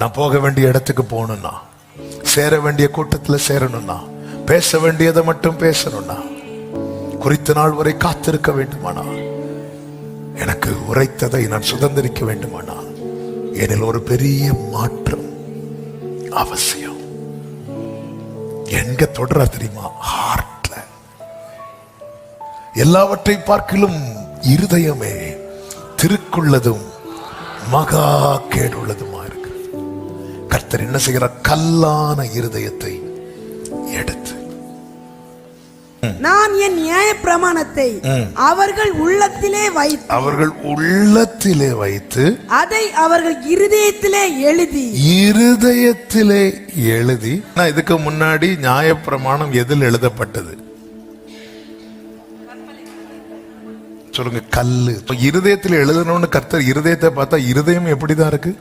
நான் போக வேண்டிய இடத்துக்கு போகணும்னா சேர வேண்டிய கூட்டத்தில் சேரணும்னா பேச வேண்டியதை மட்டும் பேசணும்னா குறித்த நாள் வரை காத்திருக்க வேண்டுமானா? எனக்கு உரைத்ததை நான் சுதந்திரிக்க வேண்டுமானா? எனில் ஒரு பெரிய மாற்றம் அவசியம். எங்க தொடர தெரியுமா? ஹார்ட்ல எல்லாவற்றை பார்க்கிலும் இருதயமே திருக்குள்ளதும் மகா கேடுள்ளதுமா இருக்கு. கர்த்தர் என்ன செய்கிறார் கல்லான இருதயத்தை எடுத்து. நான் என் நியாய பிரமாணத்தை அவர்கள் உள்ளத்திலே வைத்து அவர்கள் உள்ளத்திலே வைத்து அதை அவர்கள் இருதயத்திலே எழுதி இருதயத்திலே எழுதி. நான் இதுக்கு முன்னாடி நியாயப்பிரமாணம் எதில் எழுதப்பட்டது? சொல்லுங்க கல்லு. இப்ப இருதயத்தில் எழுதணும்னு கர்த்தர் இருதயத்தை பார்த்தா இருதயம் எப்படிதான் இருக்கு?